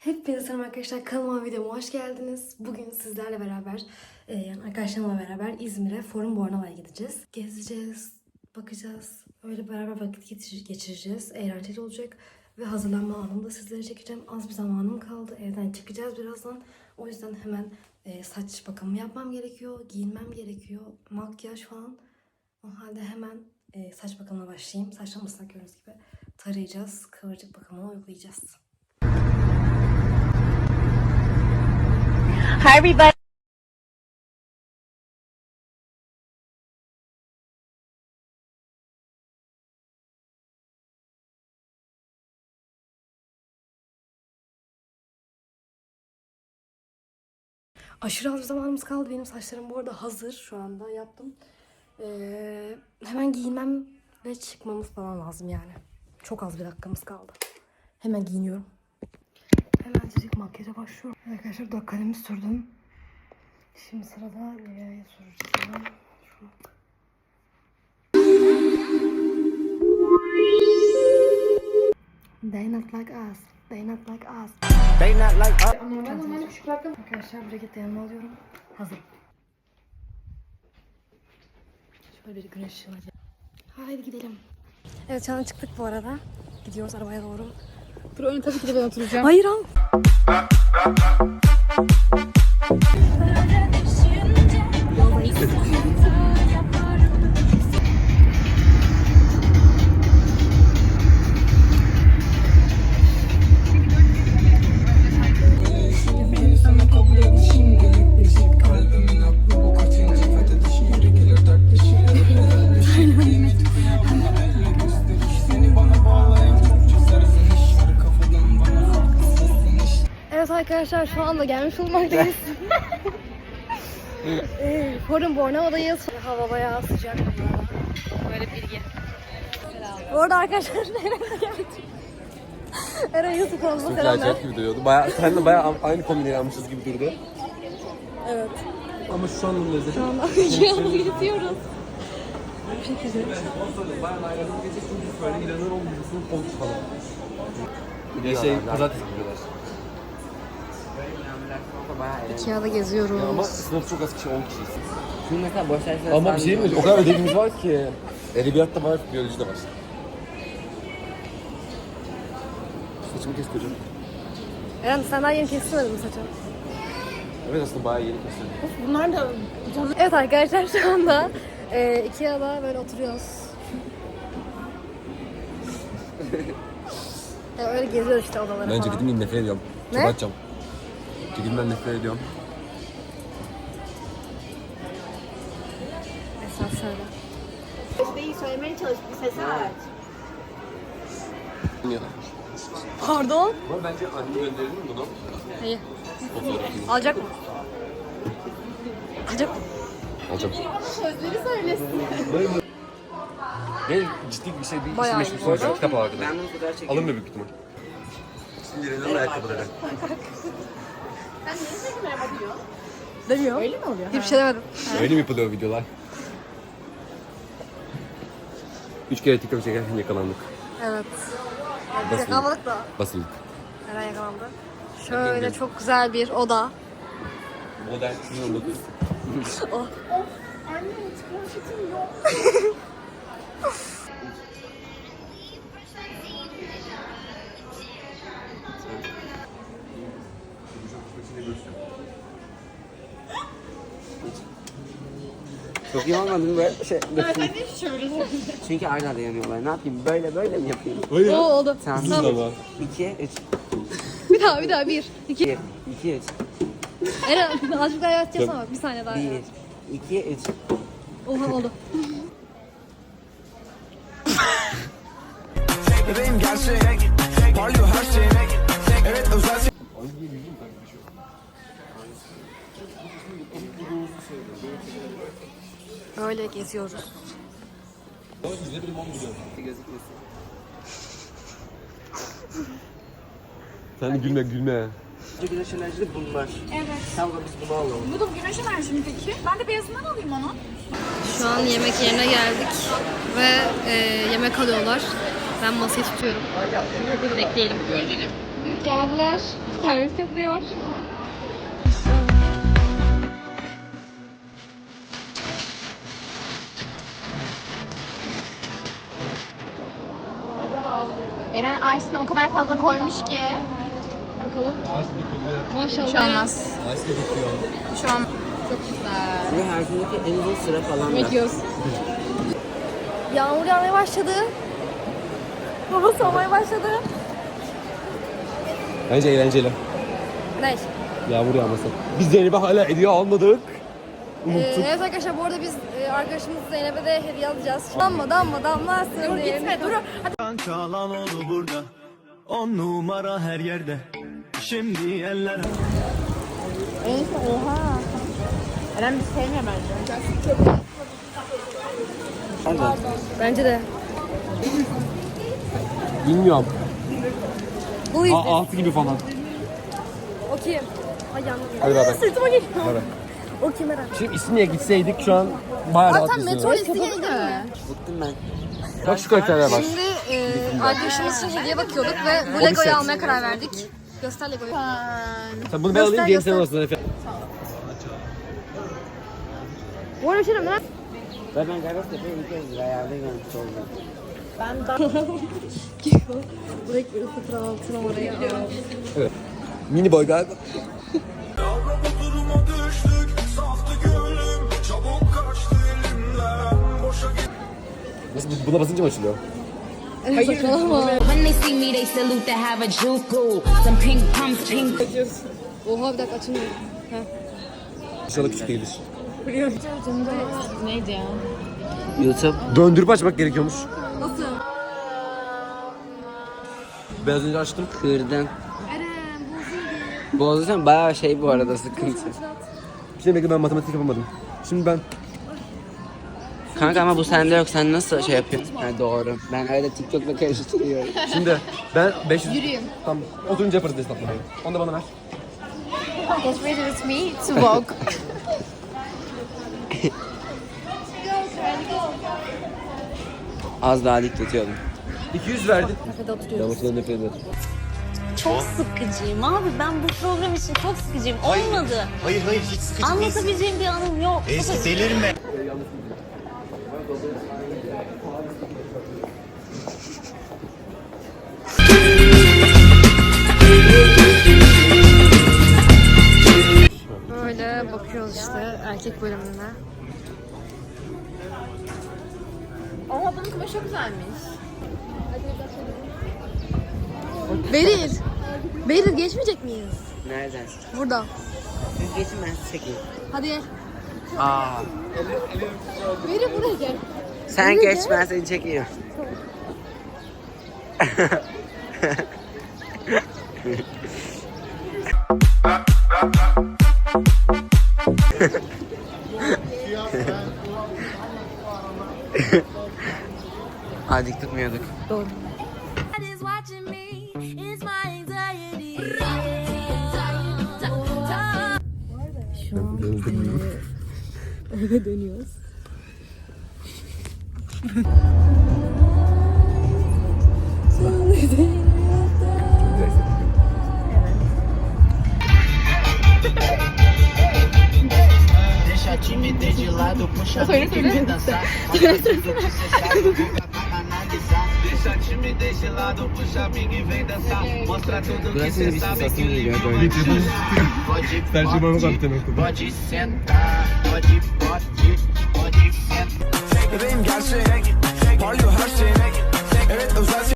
Hepinize selam arkadaşlar. Kanalıma videoma hoş geldiniz. Bugün sizlerle beraber, e, yani arkadaşlarımla beraber İzmir'e Forum Bornova'ya gideceğiz. Gezeceğiz, bakacağız. Öyle beraber vakit geçir- geçireceğiz. Eğlenceli olacak. Ve hazırlanma anını da sizlere çekeceğim. Az bir zamanım kaldı. Evden çıkacağız birazdan. O yüzden hemen e, saç bakımı yapmam gerekiyor. Giyinmem gerekiyor. Makyaj falan. O halde hemen e, saç bakımına başlayayım. Saçlarımı gördüğünüz gibi tarayacağız. Kıvırcık bakımını uygulayacağız. Hi, everybody. Aşırı az zamanımız kaldı. Benim saçlarım bu arada hazır şu anda yaptım. Ee, hemen giyinmem ve çıkmamız falan lazım yani. Çok az bir dakikamız kaldı. Hemen giyiniyorum. Hemen direkt makyaja başlıyorum. Arkadaşlar dört kalemi sürdüm. Şimdi sırada süreceğim? Şunu. They not like us. They not like us. They not like us. Arkadaşlar breketi de yanıma alıyorum. Hazır. Şöyle bir güneş ışığına Haydi gidelim. Evet şu an çıktık bu arada. Gidiyoruz arabaya doğru. Dur önce tabii ki de ben oturacağım. Hayır al. Evet arkadaşlar şu anda gelmiş bulunmaktayız. Ee, Forum Bornova'dayız. Hava bayağı sıcak. Böyle bilgi. Bu arada arkadaşlar. Eren YouTube kanalına Çok selamlar. acayip gibi duruyordu. Bayağı, seninle bayağı aynı kombinleri almışız gibi durdu. Evet. Ama şu an lezzeti. Şu anda yağını yürütüyoruz. Bu şekilde. Bayağı ayranın gece çünkü böyle inanılır olmayacağısının koltuk falan. Bir de şey pazartesi gidiyorlar. Ikea'da geziyoruz. Ama sınıf çok az kişi 10 kişiyiz. Şimdi mesela boş dersler Ama bir şey mi? O kadar ödevimiz var ki. Edebiyat da var, biyoloji de var. Saçımı kes kocam. Eren sen daha yeni kestirmedin mi saçını? Evet aslında bayağı yeni kesildi. Bunlar da Evet arkadaşlar şu anda e, Ikea'da böyle oturuyoruz. yani öyle geziyoruz işte odaları Ben falan. ceketimden nefret ediyorum. Ne? Çok açacağım. Ceketimden nefret ediyorum. Esas şöyle. Besteyi söylemeye çalış bir sesi aç. Pardon? Ama bence anne gönderelim mi bunu? Fotoğrafını. Alacak mı? Alacak mı? Alacağım. Sözleri söylesin. Benim ciddi bir şey bir Bayağı iyi. meşgul olacak kitap çekeyim. Alınmıyor büyük ihtimal. Renan'ın ayakkabıları. Sen niye sürekli merhaba diyor? Demiyor. Öyle mi oluyor? Hiçbir şey demedim. Öyle mi yapılıyor videolar? Üç kere TikTok çekerken yakalandık. Evet. Basıldık. yakalamadık da. Basıldık. Eren yakalandı. Şöyle çok güzel bir oda. Modern 2019. Anne hiç kıyafetim yok. Çok iyi olmadı mı böyle şey? Ben de şöyle Çünkü aynı anda yanıyorlar. Ne yapayım? Böyle böyle mi yapayım? Hayır. Oo oldu. Tamam. Uzun ama. 2, 3. Bir daha bir daha bir. iki. 1, 2, 3. Eren azıcık daha yavaş yapsana bak. Bir saniye daha. 1, yavaş. 2, 3. Oha oldu. Bebeğim gerçeğe git Parlıyor her git Evet özel Öyle geziyoruz. Gözükmesin. Sen gülme gülme. Güneş enerjili bunlar. Evet. Tamam biz bunu alalım. Bu da güneş enerjimi peki. Ben de beyazından alayım onu. Şu an yemek yerine geldik ve e, yemek alıyorlar. Ben masayı tutuyorum. Bekleyelim. Geldiler. Servis yapıyor. Eren Ice'ını o kadar fazla koymuş ki. Bakalım. Maşallah. Şu an az. Ice de bitiyor. Şu an çok güzel. Ve her gündeki en uzun sıra falan yiyoruz. Yağmur yağmaya başladı. Hava soğumaya başladı. Bence eğlenceli. Ne? Yağmur yağması. Biz Zeynep'e hala hediye almadık. Ee, evet arkadaşlar bu arada biz e, arkadaşımız Zeynep'e de hediye alacağız. Damla damla damlasın Dur gitme dur. Çalan oldu burada On numara her yerde Şimdi eller Eren bizi sevmiyor bence. Bence de. Bilmiyorum. Bu A- izle. altı gibi falan. O kim? Ay yandım. Hadi bay bay. Sırtıma geliyor. Bay bay. O kim Eren? Şimdi İstinye'ye gitseydik şu an bayağı rahat Zaten metro? Bıktım ben. Bak şu karakterler var. Şimdi arkadaşımız için hediye bakıyorduk ve bu Lego'yu almaya karar verdik. Göster Lego'yu. Sen bunu ben alayım diğerini sen Efe. Bu arada bir şey mi? Ve ben Gayrettepe'yi ilk kez rüyada görmüş oldum. Direkt bir sıfır altı numarayı al. Mini boy galiba. Yavrum bu duruma düştük Saftı gönlüm Çabuk kaçtı elimden Boşa Nasıl buna basınca mı açılıyor? When they see me, they salute to have a juku. Some pink pumps, pink Oha bir dakika açılmıyor. İnşallah küçük değildir. Neydi ya? YouTube. Döndürüp açmak gerekiyormuş. Nasıl? Ben az önce açtım. Kırdın. Eren bozuldu. Bozduysan bayağı şey bu arada sıkıntı. Şimdi bekle ben matematik yapamadım. Şimdi ben Kanka ama bu sende yok. Sen nasıl şey yapıyorsun? Ha doğru. Ben öyle TikTok'la karıştırıyorum. Şimdi ben 500... Yürüyün. Tamam. Oturunca yaparız hesaplamayı. Onu da bana ver. Get ready with me to walk. Az daha dik tutuyordum. 200 verdik. Kafede oturuyoruz. Yağmurdan nefret. Çok sıkıcıyım abi. Ben bu program için çok sıkıcıyım. Olmadı. Hayır hayır hiç sıkıcı Anlatabileceğim bir anım yok. Eski delirme Böyle bakıyoruz işte erkek bölümüne. Oha bunun kumaşı çok güzelmiş. Beril. Beril geçmeyecek miyiz? Nereden? Burada. Siz geçin ben çekeyim. Hadi gel. Aa. Beril buraya gel. Sen geç ben seni çekeyim. Aa dik tutmuyorduk. is Deixa a timidez de lado, puxa a querer dançar. Deixa a timidez de lado, puxa amigo e vem dançar. Mostra tudo que você sabe que liga. Pode, pode, pode sentar. acip acip acip Bebeğim her şey Evet özel